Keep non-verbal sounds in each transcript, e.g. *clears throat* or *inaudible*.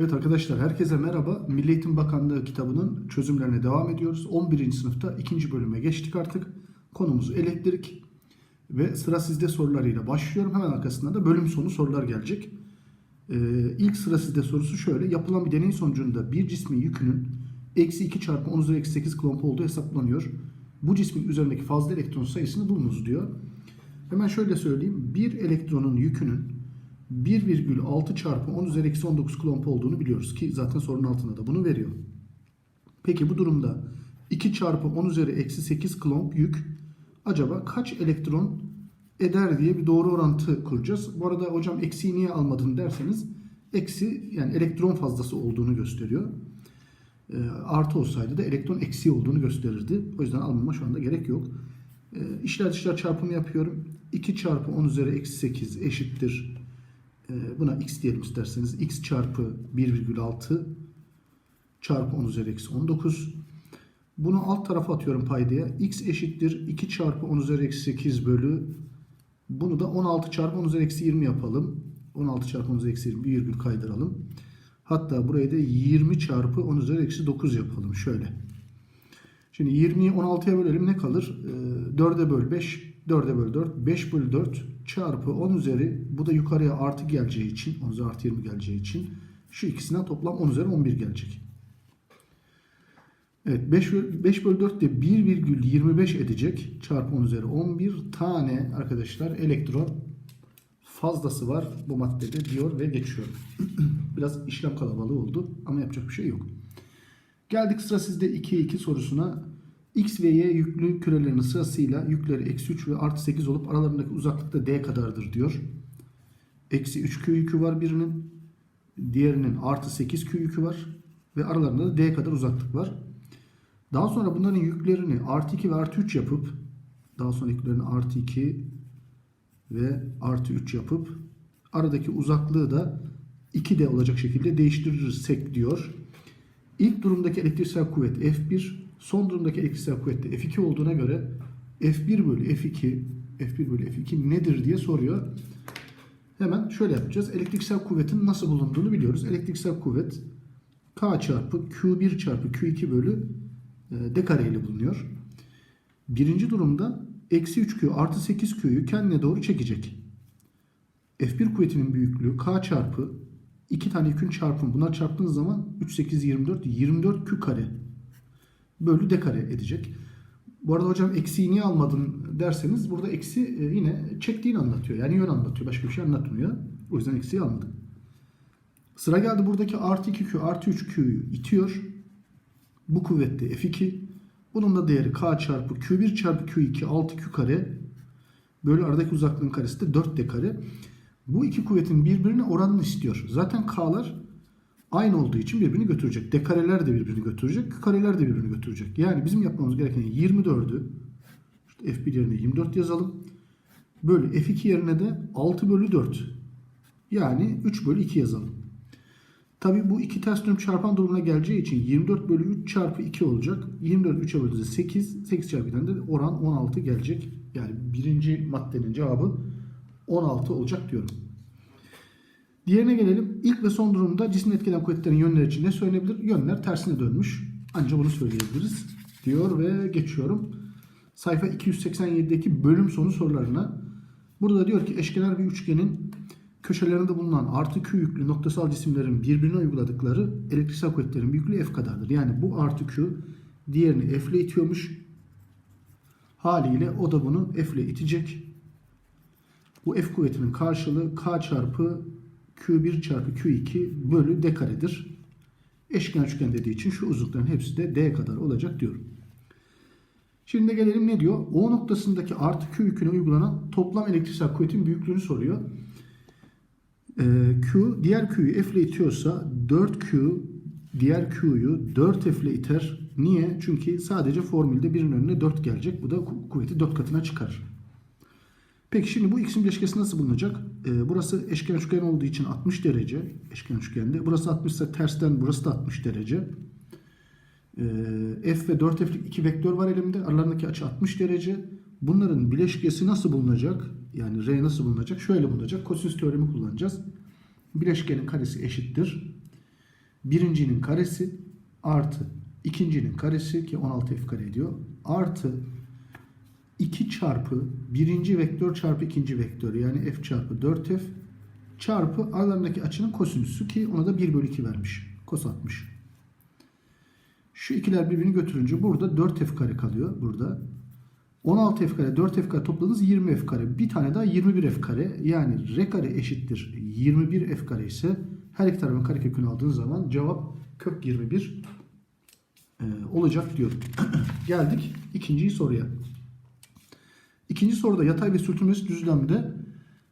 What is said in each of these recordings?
Evet arkadaşlar herkese merhaba. Milli Eğitim Bakanlığı kitabının çözümlerine devam ediyoruz. 11. sınıfta ikinci bölüme geçtik artık. Konumuz elektrik ve sıra sizde sorularıyla başlıyorum. Hemen arkasından da bölüm sonu sorular gelecek. Ee, ilk sıra sizde sorusu şöyle. Yapılan bir deney sonucunda bir cismin yükünün eksi 2 çarpı 10 üzeri eksi 8 kulomb olduğu hesaplanıyor. Bu cismin üzerindeki fazla elektron sayısını bulunuz diyor. Hemen şöyle söyleyeyim. Bir elektronun yükünün 1,6 çarpı 10 üzeri eksi 19 kulomb olduğunu biliyoruz ki zaten sorunun altında da bunu veriyor. Peki bu durumda 2 çarpı 10 üzeri eksi 8 kulomb yük acaba kaç elektron eder diye bir doğru orantı kuracağız. Bu arada hocam eksiği niye almadın derseniz eksi yani elektron fazlası olduğunu gösteriyor. E, artı olsaydı da elektron eksiği olduğunu gösterirdi. O yüzden almama şu anda gerek yok. E, işler dışlar çarpımı yapıyorum. 2 çarpı 10 üzeri eksi 8 eşittir buna x diyelim isterseniz. x çarpı 1,6 çarpı 10 üzeri eksi 19. Bunu alt tarafa atıyorum paydaya. x eşittir 2 çarpı 10 üzeri eksi 8 bölü. Bunu da 16 çarpı 10 üzeri eksi 20 yapalım. 16 çarpı 10 üzeri eksi 20 bir virgül kaydıralım. Hatta burayı da 20 çarpı 10 üzeri eksi 9 yapalım. Şöyle. Şimdi 20'yi 16'ya bölelim ne kalır? Ee, 4'e böl 5, 4'e böl 4, 5 bölü 4 çarpı 10 üzeri bu da yukarıya artı geleceği için 10 üzeri artı 20 geleceği için şu ikisinden toplam 10 üzeri 11 gelecek. Evet 5, böl- 5 bölü 4 de 1,25 edecek çarpı 10 üzeri 11 tane arkadaşlar elektron fazlası var bu maddede diyor ve geçiyor. *clears throat* Biraz işlem kalabalığı oldu ama yapacak bir şey yok. Geldik sıra sizde 2'ye 2 sorusuna. X ve Y yüklü kürelerinin sırasıyla yükleri eksi 3 ve artı 8 olup aralarındaki uzaklık da D kadardır diyor. Eksi 3 Q yükü var birinin. Diğerinin artı 8 Q yükü var. Ve aralarında da D kadar uzaklık var. Daha sonra bunların yüklerini artı 2 ve artı 3 yapıp daha sonra yüklerini artı 2 ve artı 3 yapıp aradaki uzaklığı da 2D olacak şekilde değiştirirsek diyor. İlk durumdaki elektriksel kuvvet F1, son durumdaki elektriksel kuvvet de F2 olduğuna göre F1 bölü F2, F1 bölü F2 nedir diye soruyor. Hemen şöyle yapacağız. Elektriksel kuvvetin nasıl bulunduğunu biliyoruz. Elektriksel kuvvet K çarpı Q1 çarpı Q2 bölü e, D kare ile bulunuyor. Birinci durumda eksi 3Q artı 8Q'yu kendine doğru çekecek. F1 kuvvetinin büyüklüğü K çarpı 2 tane yükün çarpımı. Bunlar çarptığınız zaman 3, 8, 24, 24 Q kare bölü D kare edecek. Bu arada hocam eksiği niye almadın derseniz burada eksi e, yine çektiğini anlatıyor. Yani yön anlatıyor. Başka bir şey anlatmıyor. O yüzden eksiği almadım. Sıra geldi buradaki artı 2Q artı 3Q'yu itiyor. Bu kuvvette F2. Bunun da değeri K çarpı Q1 çarpı Q2 6Q kare bölü aradaki uzaklığın karesi de 4D kare. Bu iki kuvvetin birbirine oranını istiyor. Zaten K'lar aynı olduğu için birbirini götürecek. D kareler de birbirini götürecek. Kareler de birbirini götürecek. Yani bizim yapmamız gereken 24'ü işte F1 yerine 24 yazalım. Bölü F2 yerine de 6 bölü 4. Yani 3 bölü 2 yazalım. Tabi bu iki ters dönüm çarpan durumuna geleceği için 24 bölü 3 çarpı 2 olacak. 24 3'e böldüğünde 8. 8 çarpı 2'den de oran 16 gelecek. Yani birinci maddenin cevabı 16 olacak diyorum. Diğerine gelelim. İlk ve son durumda cismin etkilen kuvvetlerin yönleri için ne söylenebilir? Yönler tersine dönmüş. Ancak bunu söyleyebiliriz diyor ve geçiyorum. Sayfa 287'deki bölüm sonu sorularına. Burada da diyor ki eşkenar bir üçgenin köşelerinde bulunan artı Q yüklü noktasal cisimlerin birbirine uyguladıkları elektriksel kuvvetlerin büyüklüğü F kadardır. Yani bu artı Q diğerini F ile itiyormuş. Haliyle o da bunu F ile itecek. Bu F kuvvetinin karşılığı K çarpı Q1 çarpı Q2 bölü D karedir. Eşkenar üçgen dediği için şu uzunlukların hepsi de D kadar olacak diyorum. Şimdi gelelim ne diyor? O noktasındaki artı Q yüküne uygulanan toplam elektriksel kuvvetin büyüklüğünü soruyor. Ee, Q diğer Q'yu F ile itiyorsa 4Q diğer Q'yu 4F ile iter. Niye? Çünkü sadece formülde birinin önüne 4 gelecek. Bu da ku- kuvveti 4 katına çıkar. Peki şimdi bu x'in bileşkesi nasıl bulunacak? Ee, burası eşkenar üçgen olduğu için 60 derece. Eşkenar üçgende. Burası 60 ise tersten burası da 60 derece. Ee, f ve 4f'lik iki vektör var elimde. Aralarındaki açı 60 derece. Bunların bileşkesi nasıl bulunacak? Yani r nasıl bulunacak? Şöyle bulunacak. Kosinüs teoremi kullanacağız. Bileşkenin karesi eşittir. birincinin karesi artı ikincinin karesi ki 16f kare ediyor artı 2 çarpı birinci vektör çarpı ikinci vektör yani f çarpı 4f çarpı aralarındaki açının kosinüsü ki ona da 1 bölü 2 vermiş. Kos atmış. Şu ikiler birbirini götürünce burada 4f kare kalıyor. Burada 16f kare 4f kare topladığınız 20f kare. Bir tane daha 21f kare. Yani r kare eşittir 21f kare ise her iki tarafın karekökünü aldığınız zaman cevap kök 21 e, olacak diyor. *clears throat* Geldik ikinci soruya. İkinci soruda yatay ve sürtünmesi düzlemde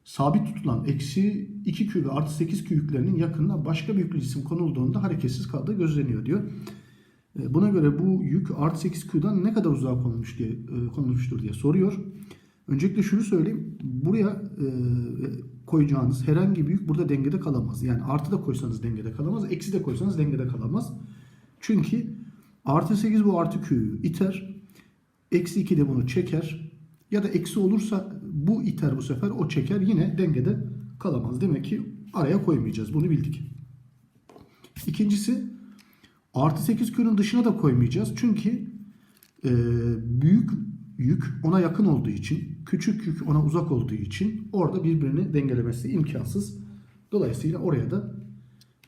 sabit tutulan eksi 2Q ve artı 8Q yüklerinin yakınına başka bir yüklü cisim konulduğunda hareketsiz kaldığı gözleniyor diyor. E, Buna göre bu yük artı 8Q'dan ne kadar uzağa konulmuş diye e, konulmuştur diye soruyor. Öncelikle şunu söyleyeyim. Buraya e, koyacağınız herhangi bir yük burada dengede kalamaz. Yani artı da koysanız dengede kalamaz. Eksi de koysanız dengede kalamaz. Çünkü artı 8 bu artı Q'yu iter. Eksi 2 de bunu çeker. Ya da eksi olursa bu iter bu sefer o çeker yine dengede kalamaz. Demek ki araya koymayacağız. Bunu bildik. İkincisi artı 8 Q'nun dışına da koymayacağız. Çünkü e, büyük yük ona yakın olduğu için, küçük yük ona uzak olduğu için orada birbirini dengelemesi imkansız. Dolayısıyla oraya da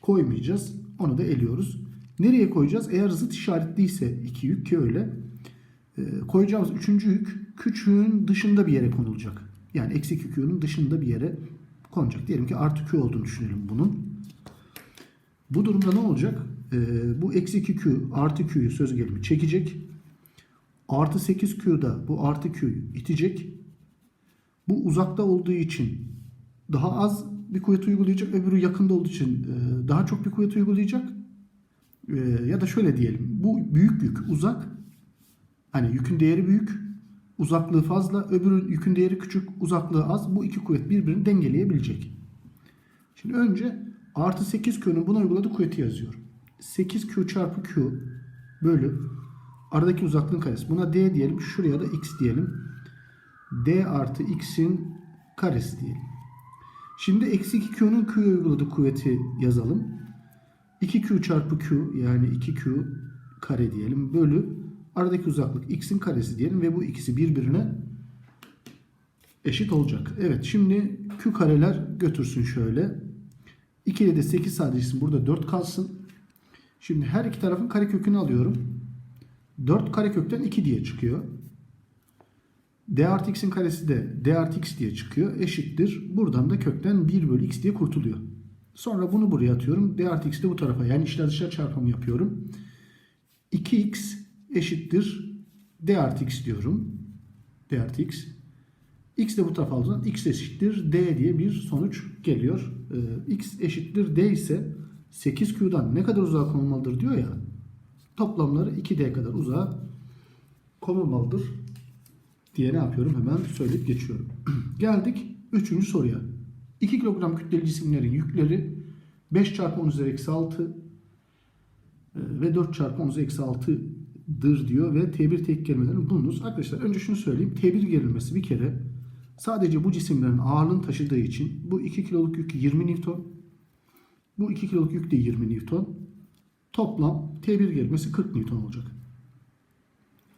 koymayacağız. Onu da eliyoruz. Nereye koyacağız? Eğer zıt işaretliyse iki yük ki öyle koyacağımız üçüncü yük küçüğün dışında bir yere konulacak. Yani eksi 2 Q'nun dışında bir yere konacak. Diyelim ki artı Q olduğunu düşünelim bunun. Bu durumda ne olacak? Ee, bu eksi 2Q artı Q'yu söz gelimi çekecek. Artı 8Q'da bu artı Q'yu itecek. Bu uzakta olduğu için daha az bir kuvvet uygulayacak. Öbürü yakında olduğu için e, daha çok bir kuvvet uygulayacak. E, ya da şöyle diyelim. Bu büyük yük uzak. Hani yükün değeri büyük. Uzaklığı fazla. Öbürü yükün değeri küçük. Uzaklığı az. Bu iki kuvvet birbirini dengeleyebilecek. Şimdi önce artı 8Q'nun buna uyguladığı kuvveti yazıyorum. 8Q çarpı Q bölü aradaki uzaklığın karesi. Buna D diyelim. Şuraya da X diyelim. D artı X'in karesi diyelim. Şimdi eksi 2Q'nun Q'ya uyguladığı kuvveti yazalım. 2Q çarpı Q yani 2Q kare diyelim. Bölü aradaki uzaklık X'in karesi diyelim. Ve bu ikisi birbirine eşit olacak. Evet şimdi Q kareler götürsün şöyle. 2 ile de 8 sadecesin. Burada 4 kalsın. Şimdi her iki tarafın karekökünü alıyorum. 4 karekökten 2 diye çıkıyor. D artı x'in karesi de D artı x diye çıkıyor. Eşittir. Buradan da kökten 1 bölü x diye kurtuluyor. Sonra bunu buraya atıyorum. D artı x de bu tarafa. Yani içler dışarı çarpımı yapıyorum. 2x eşittir. D artı x diyorum. D artı x. X de bu tarafa aldığında x eşittir D diye bir sonuç geliyor. Ee, x eşittir D ise 8Q'dan ne kadar uzağa konulmalıdır diyor ya. Toplamları 2D kadar uzağa konulmalıdır diye ne yapıyorum hemen söyleyip geçiyorum. *clears throat* Geldik 3. soruya. 2 kilogram kütleli cisimlerin yükleri 5 çarpı 10 üzeri eksi 6 e, ve 4 çarpı 10 üzeri eksi 6'dır diyor ve T1 tek kelimelerini bulunuz. Arkadaşlar önce şunu söyleyeyim. T1 gerilmesi bir kere sadece bu cisimlerin ağırlığını taşıdığı için bu 2 kiloluk yük 20 Newton. Bu 2 kiloluk yük de 20 Newton. Toplam T1 gerilmesi 40 Newton olacak.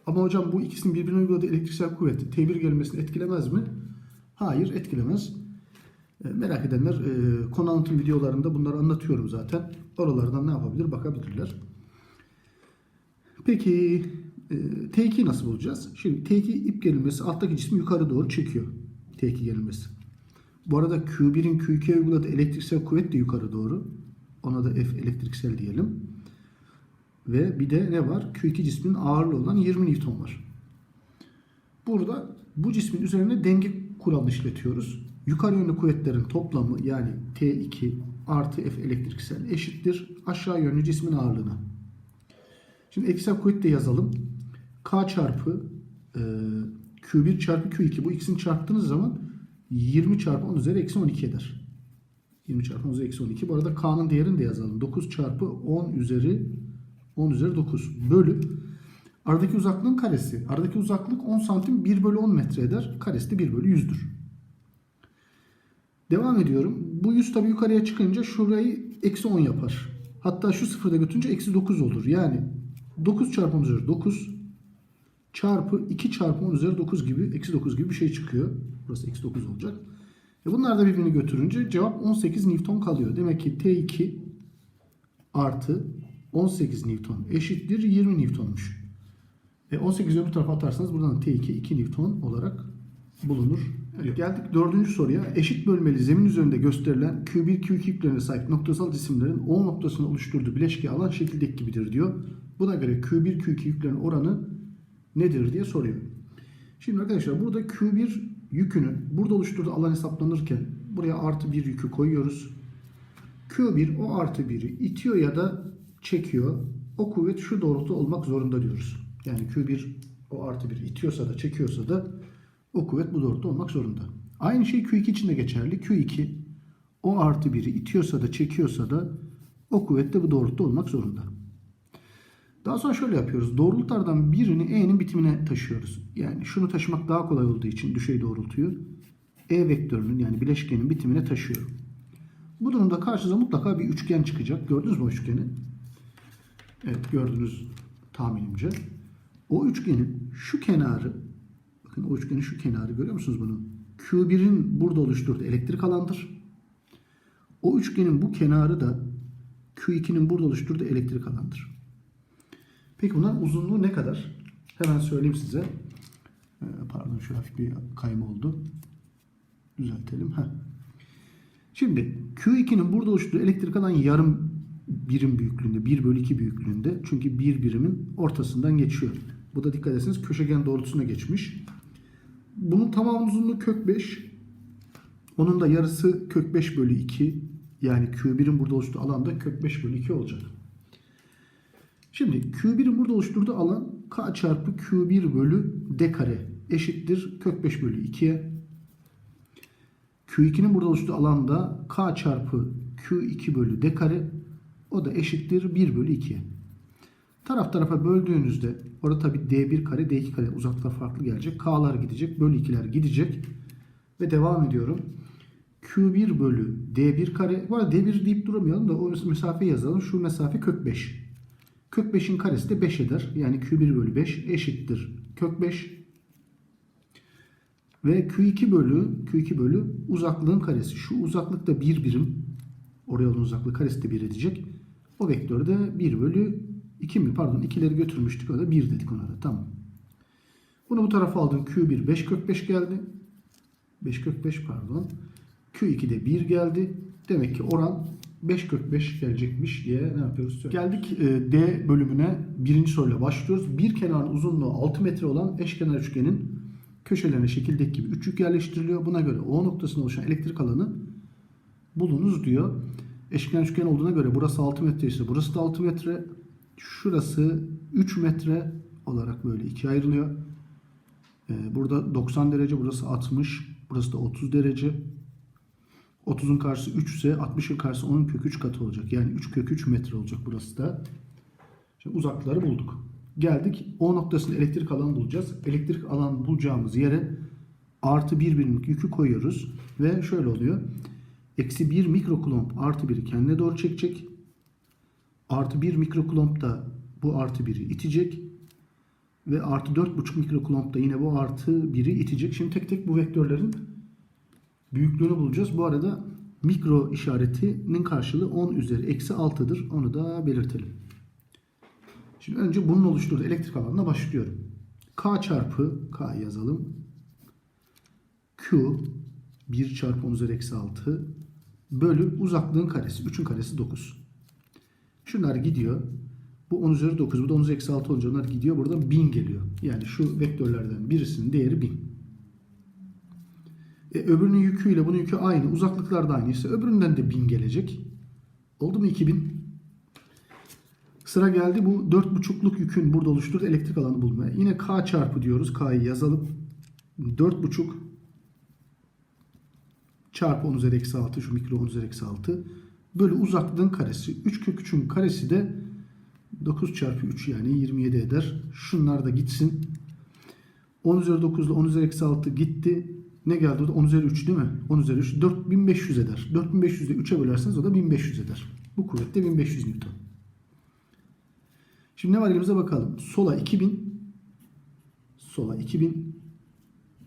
Ama hocam bu ikisinin birbirine uyguladığı elektriksel kuvvet T1 gerilmesini etkilemez mi? Hayır etkilemez. E, merak edenler e, konu anlatım videolarında bunları anlatıyorum zaten. Oralardan ne yapabilir bakabilirler. Peki e, T2 nasıl bulacağız? Şimdi T2 ip gerilmesi alttaki cismi yukarı doğru çekiyor. T2 gerilmesi. Bu arada Q1'in Q2'ye uyguladığı elektriksel kuvvet de yukarı doğru. Ona da F elektriksel diyelim. Ve bir de ne var? Q2 cisminin ağırlığı olan 20 Newton var. Burada bu cismin üzerine denge kuralını işletiyoruz. Yukarı yönlü kuvvetlerin toplamı yani T2 artı F elektriksel eşittir aşağı yönlü cismin ağırlığına. Şimdi kuvvet de yazalım. K çarpı e, Q1 çarpı Q2 bu ikisini çarptığınız zaman 20 çarpı 10 üzeri eksi 12 eder. 20 çarpı 10 üzeri eksi 12. Bu arada K'nın değerini de yazalım. 9 çarpı 10 üzeri 10 üzeri 9 bölü aradaki uzaklığın karesi. Aradaki uzaklık 10 santim 1 bölü 10 metre eder. Karesi de 1 bölü 100'dür. Devam ediyorum. Bu 100 tabi yukarıya çıkınca şurayı eksi 10 yapar. Hatta şu sıfırda götürünce eksi 9 olur. Yani 9 çarpı 10 üzeri 9 çarpı 2 çarpı 10 üzeri 9 gibi eksi 9 gibi bir şey çıkıyor. Burası eksi 9 olacak. E bunlar da birbirini götürünce cevap 18 Newton kalıyor. Demek ki T2 artı 18 Newton eşittir 20 Newton'muş. E 18'i öbür tarafa atarsanız buradan T2 2 Newton olarak bulunur. Evet, geldik dördüncü soruya. Eşit bölmeli zemin üzerinde gösterilen Q1 Q2 yüklerine sahip noktasal cisimlerin O noktasını oluşturduğu bileşke alan şekildeki gibidir diyor. Buna göre Q1 Q2 yüklerin oranı nedir diye soruyor. Şimdi arkadaşlar burada Q1 yükünün burada oluşturduğu alan hesaplanırken buraya artı bir yükü koyuyoruz. Q1 o artı 1'i itiyor ya da çekiyor. O kuvvet şu doğrultuda olmak zorunda diyoruz. Yani Q1 o artı 1'i itiyorsa da çekiyorsa da o kuvvet bu doğrultuda olmak zorunda. Aynı şey Q2 için de geçerli. Q2 o artı 1'i itiyorsa da çekiyorsa da o kuvvet de bu doğrultuda olmak zorunda. Daha sonra şöyle yapıyoruz. Doğrultulardan birini E'nin bitimine taşıyoruz. Yani şunu taşımak daha kolay olduğu için düşey doğrultuyu E vektörünün yani bileşkenin bitimine taşıyorum. Bu durumda karşınıza mutlaka bir üçgen çıkacak. Gördünüz mü üçgeni? Evet gördünüz tahminimce. O üçgenin şu kenarı bakın o üçgenin şu kenarı görüyor musunuz bunu? Q1'in burada oluşturduğu elektrik alandır. O üçgenin bu kenarı da Q2'nin burada oluşturduğu elektrik alandır. Peki bunların uzunluğu ne kadar? Hemen söyleyeyim size. Ee, Pardon şu hafif bir kayma oldu. Düzeltelim. Heh. Şimdi Q2'nin burada oluşturduğu elektrik alan yarım birim büyüklüğünde. 1 bölü 2 büyüklüğünde. Çünkü bir birimin ortasından geçiyor. Bu da dikkat etseniz köşegen doğrultusuna geçmiş. Bunun tamamının uzunluğu kök 5. Onun da yarısı kök 5 bölü 2. Yani Q1'in burada oluşturduğu alan da kök 5 bölü 2 olacak. Şimdi Q1'in burada oluşturduğu alan K çarpı Q1 bölü D kare eşittir kök 5 bölü 2'ye. Q2'nin burada oluşturduğu alan da K çarpı Q2 bölü D kare o da eşittir 1 bölü 2'ye. Taraf tarafa böldüğünüzde orada tabi D1 kare D2 kare uzaklıklar farklı gelecek. K'lar gidecek bölü 2'ler gidecek. Ve devam ediyorum. Q1 bölü D1 kare. Bu arada D1 deyip duramayalım da o mesafe yazalım. Şu mesafe kök 5. Kök 5'in karesi de 5 eder. Yani Q1 bölü 5 eşittir kök 5. Ve Q2 bölü Q2 bölü uzaklığın karesi. Şu uzaklık da 1 birim. Oraya olan uzaklık karesi de 1 edecek. O vektör de 1 bölü 2 mi? Pardon 2'leri götürmüştük. O da 1 dedik ona da. Tamam. Bunu bu tarafa aldım. Q1 5 kök 5 geldi. 5 kök 5 pardon. Q2'de 1 geldi. Demek ki oran 5 kök 5 gelecekmiş diye ne yapıyoruz? Geldik e, D bölümüne birinci soruyla başlıyoruz. Bir kenarın uzunluğu 6 metre olan eşkenar üçgenin köşelerine şekildeki gibi üç yük yerleştiriliyor. Buna göre O noktasında oluşan elektrik alanı bulunuz diyor. Eşkenar üçgen olduğuna göre burası 6 metre ise burası da 6 metre. Şurası 3 metre olarak böyle ikiye ayrılıyor. E, burada 90 derece, burası 60, burası da 30 derece. 30'un karşısı 3 ise 60'ın karşısı 10'un kök 3 katı olacak. Yani 3 kök 3 metre olacak burası da. Şimdi uzaklıkları bulduk. Geldik O noktasında elektrik alanı bulacağız. Elektrik alanı bulacağımız yere artı 1 birimlik yükü koyuyoruz. Ve şöyle oluyor. Eksi 1 mikrokulomb artı 1'i kendine doğru çekecek. Artı 1 mikrokulomb da bu artı 1'i itecek. Ve artı 4,5 mikrokulomb da yine bu artı 1'i itecek. Şimdi tek tek bu vektörlerin büyüklüğünü bulacağız. Bu arada mikro işaretinin karşılığı 10 üzeri eksi 6'dır. Onu da belirtelim. Şimdi önce bunun oluşturduğu elektrik alanına başlıyorum. K çarpı K yazalım. Q 1 çarpı 10 üzeri eksi 6 bölü uzaklığın karesi. 3'ün karesi 9. Şunlar gidiyor. Bu 10 üzeri 9. Bu da 10 üzeri eksi 6 olunca onlar gidiyor. Buradan 1000 geliyor. Yani şu vektörlerden birisinin değeri 1000. E, öbürünün yüküyle bunun yükü aynı. Uzaklıklar da aynı ise öbüründen de 1000 gelecek. Oldu mu 2000? Sıra geldi bu 4,5'luk yükün burada oluşturduğu elektrik alanı bulmaya. Yine K çarpı diyoruz. K'yı yazalım. 4,5 çarpı 10 üzeri eksi 6 şu mikro 10 üzeri eksi 6 bölü uzaklığın karesi. 3 kök 3'ün karesi de 9 çarpı 3 yani 27 eder. Şunlar da gitsin. 10 üzeri 9 ile 10 üzeri eksi 6 gitti. Ne geldi orada? 10 üzeri 3 değil mi? 10 üzeri 3 4500 eder. 4500'de 3'e bölerseniz o da 1500 eder. Bu kuvvet de 1500 Newton. Şimdi ne var elimize bakalım. Sola 2000 sola 2000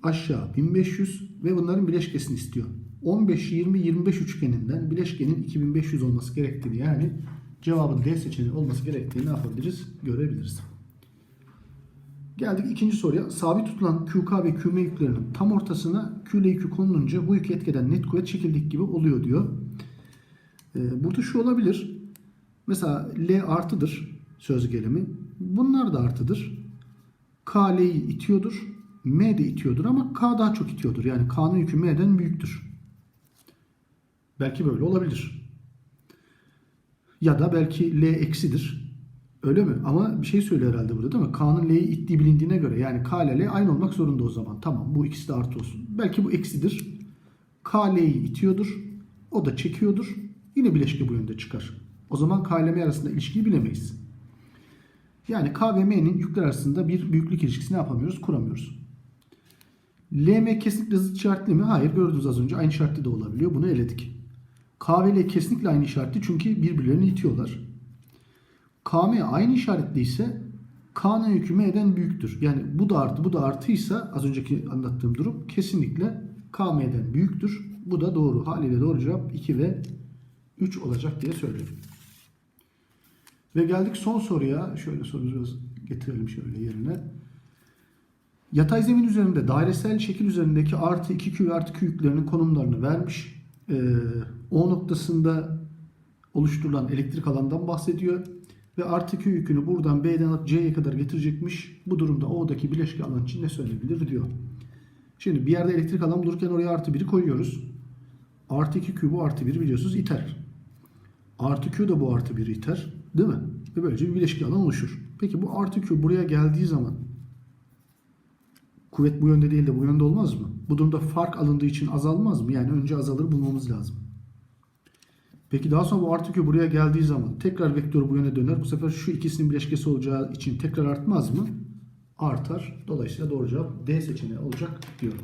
aşağı 1500 ve bunların bileşkesini istiyor. 15 20 25 üçgeninden bileşkenin 2500 olması gerektiğini yani cevabın D seçeneği olması gerektiğini ne yapabiliriz? Görebiliriz. Geldik ikinci soruya. Sabit tutulan QK ve QM yüklerinin tam ortasına Q ile yükü konulunca bu yükü etkeden net kuvvet çekildik gibi oluyor diyor. Ee, burada şu olabilir. Mesela L artıdır söz gelimi. Bunlar da artıdır. K L'yi itiyordur. M de itiyordur ama K daha çok itiyordur. Yani K'nın yükü M'den büyüktür. Belki böyle olabilir. Ya da belki L eksidir. Öyle mi? Ama bir şey söylüyor herhalde burada değil mi? K'nın L'yi ittiği bilindiğine göre yani K ile L aynı olmak zorunda o zaman. Tamam bu ikisi de artı olsun. Belki bu eksidir. K L'yi itiyordur. O da çekiyordur. Yine bileşke bu yönde çıkar. O zaman K ile M arasında ilişkiyi bilemeyiz. Yani K ve M'nin yükler arasında bir büyüklük ilişkisi ne yapamıyoruz? Kuramıyoruz. LM kesinlikle zıt işaretli mi? Hayır gördünüz az önce aynı işaretli de olabiliyor. Bunu eledik. K ve L kesinlikle aynı işaretli çünkü birbirlerini itiyorlar. KM aynı işaretli ise K'nın yükü M'den büyüktür. Yani bu da artı bu da artıysa az önceki anlattığım durum kesinlikle KM'den büyüktür. Bu da doğru. Haliyle doğru cevap 2 ve 3 olacak diye söylüyorum. Ve geldik son soruya. Şöyle biraz getirelim şöyle yerine. Yatay zemin üzerinde dairesel şekil üzerindeki artı 2Q ve artı Q yüklerinin konumlarını vermiş. Ee, o noktasında oluşturulan elektrik alandan bahsediyor. Ve artı Q yükünü buradan B'den alıp C'ye kadar getirecekmiş. Bu durumda O'daki bileşke alan için ne söylenebilir diyor. Şimdi bir yerde elektrik alan bulurken oraya artı 1'i koyuyoruz. Artı 2Q bu artı 1 biliyorsunuz iter. Artı Q da bu artı 1'i iter. Değil mi? Ve böylece bir bileşke alan oluşur. Peki bu artı Q buraya geldiği zaman kuvvet bu yönde değil de bu yönde olmaz mı? Bu durumda fark alındığı için azalmaz mı? Yani önce azalır bulmamız lazım. Peki daha sonra bu artı Q buraya geldiği zaman tekrar vektör bu yöne döner. Bu sefer şu ikisinin bileşkesi olacağı için tekrar artmaz mı? Artar. Dolayısıyla doğru cevap D seçeneği olacak diyorum.